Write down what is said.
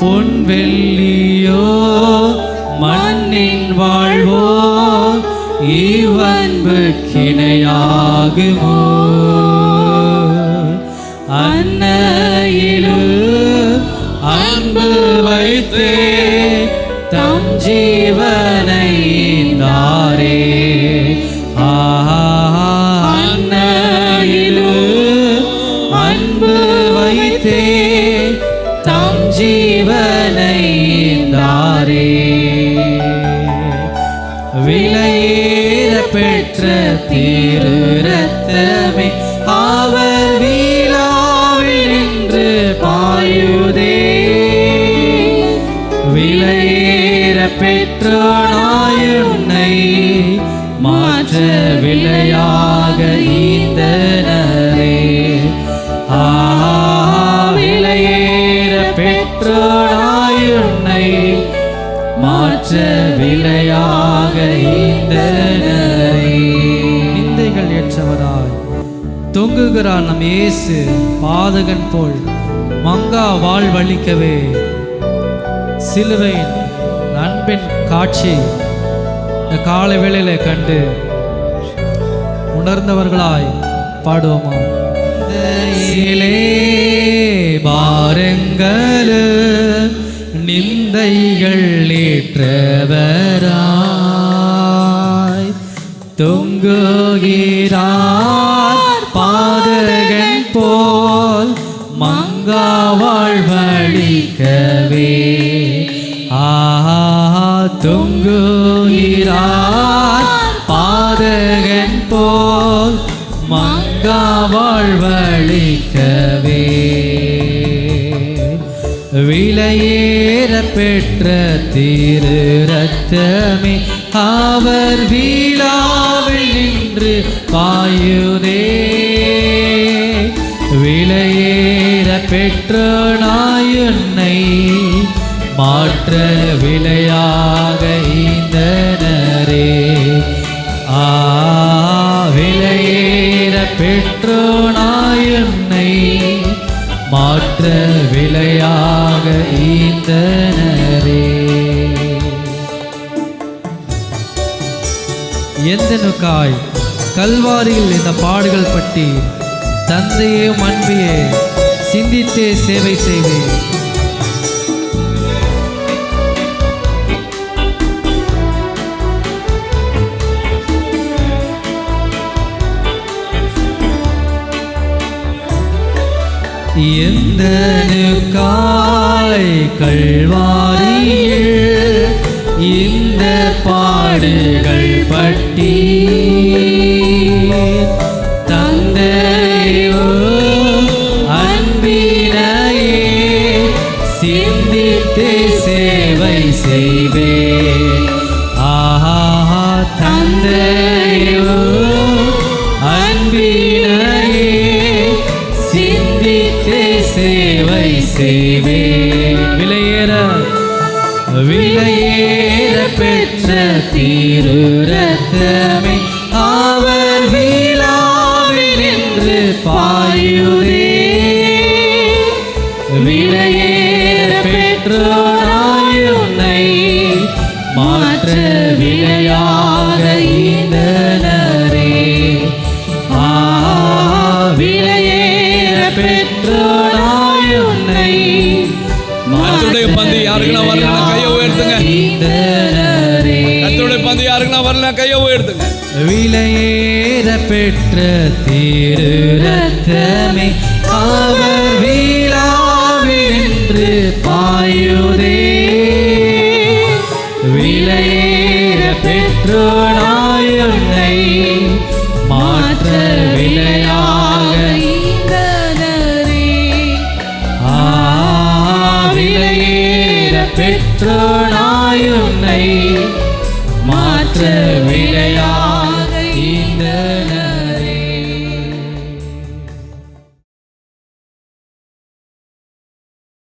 பொன் வெள்ளியோ மண்ணின் வாழ்வோ இவன்பு கிணையாகுமோ அன்னையிலு அன்பு வைத்தே தம் ஜீவனை தாரே ஆஹா அன்னையிலும் அன்பு வைத்தே ஜீவனை தாரே. விலையேற பெற்ற தீரு ரத்தமே அவர் வீழாவில் நின்று பாயுதே. விலையேற பெற்றோனாயுன்னை மாற்ற விளையா மாற்ற விலையாக நிந்தைகள் ஏற்றவராய். தொங்குகிறார் நம் இயேசு பாதகன் போல். மங்கா வாழ்வழிக்கவே. சிலுவையின் அன்பின் காட்சி. இந்த காலை வேளையில கண்டு உணர்ந்தவர்களாய் பாடுவோமா? பாருங்கள். நிந்தைகள் ஏற்றவராய் தொங்குகிறார் பாதகன் போல் மங்கா வாழ்வழிக்கவே. ஆஹா தொங்குகிறார் பாதகன் போல் மங்கா வாழ்வழிக்கவே. விலையேற பெற்ற திரு ரத்தமே அவர் வீழாவில் நின்று பாயுதே. விலையேற பெற்ற நாயுன்னை மாற்ற விலையாக ஈந்தனரே. ஆ விலையேற பெற்ற நாயுன்னை மாற்ற விலையாக ஈந்தனரே. எந்தனுக்காய் கல்வாரியில் இந்த பாடுகள் பட்டி தந்தையே அன்பியே சிந்தித்தே சேவை செய்வேன். காலை கல்வாரியில் இந்த பாடுகள் பட்டி தந்தையோ அன்பினையே சிந்தித்து சேவை செய்வே செய்வே. விலையேற விலையேற பெற்ற திரு பந்து யாருக்கெல்லாம் வரல கையை உயர்த்துங்க. கத்தருடைய பந்து யாருக்குன்னா வரல கையை உயர்த்துங்க. விலையேற பெற்ற தீரு ரத்தமே அவர் வீழாவில் என்று பாயுதே. விலையேற பெற்றோனாயுன்னை பெற்றோனாயுன்னை மாற்ற